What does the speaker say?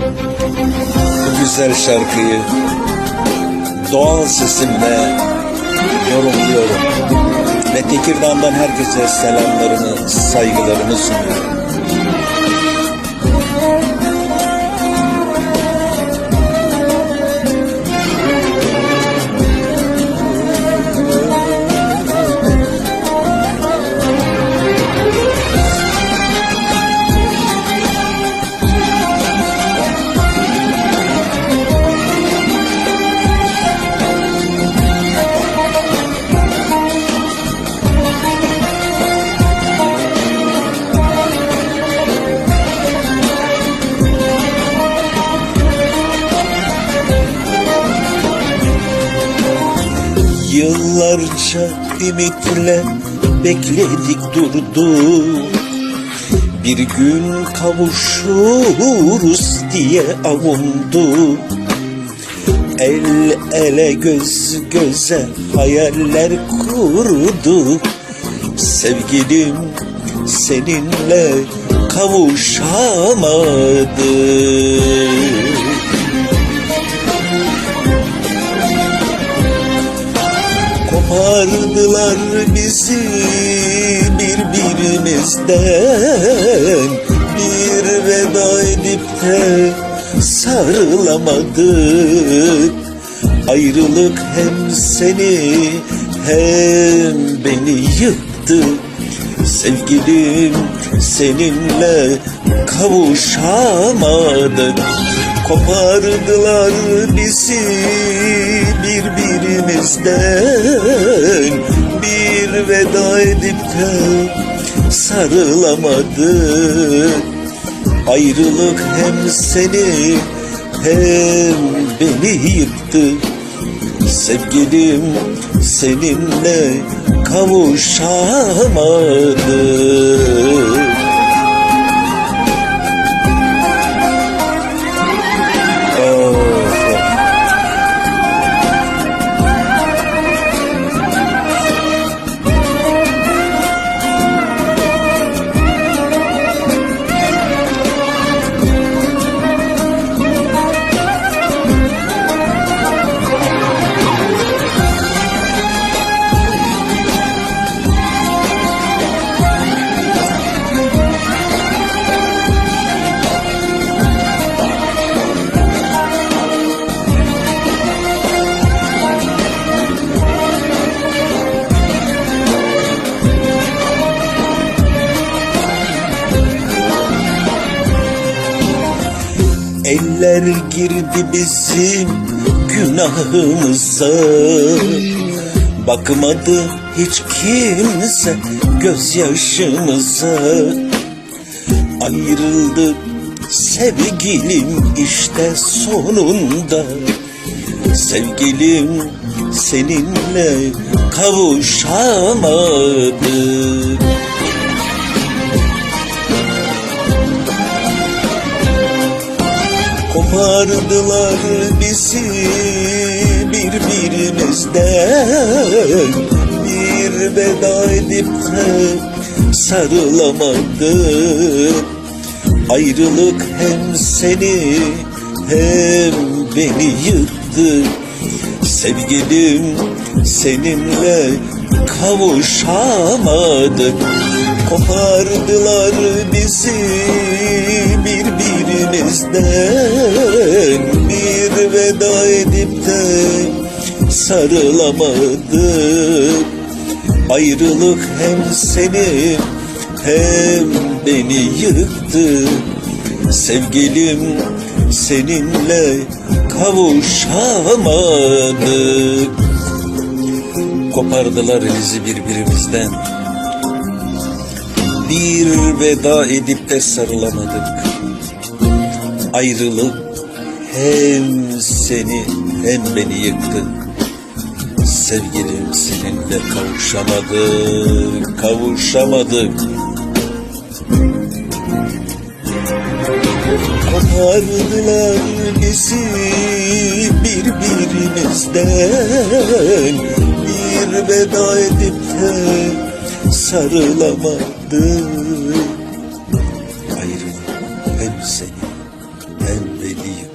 bu güzel şarkıyı doğal sesimle yorumluyorum. Ve Tekirdağ'dan herkese selamlarımı, saygılarımı sunuyorum. Yıllarca ümitle bekledik durduk Bir gün kavuşuruz diye avunduk El ele göz göze hayaller kurduk Sevgilim seninle kavuşamadık Kopardılar bizi birbirimizden Bir veda edip de sarılamadık. Ayrılık hem seni hem beni yıktı. Sevgilim seninle kavuşamadık. Kopardılar bizi birbirimizden Bir veda edip de sarılamadık Ayrılık hem seni hem beni yıktı Sevgilim seninle kavuşamadık Eller girdi bizim günahımıza. Bakmadı hiç kimse gözyaşımıza. Ayrıldık sevgilim işte sonunda. Sevgilim seninle kavuşamadık Kopardılar bizi birbirimizden. Bir veda edip de sarılamadık Ayrılık hem seni hem beni yıktı. Sevgilim seninle kavuşamadık. Kopardılar bizi birbirimizden Bir veda edip de sarılamadık Ayrılık hem seni hem beni yıktı. Sevgilim seninle kavuşamadık Kopardılar bizi birbirimizden. Bir veda edip de sarılamadık Ayrılık. Hem seni hem beni yıktı Sevgilim seninle kavuşamadık, kavuşamadık. Kopardılar bizi birbirimizden. Bir veda edip de sarılamadık. Ayrılık hem seni yıktın.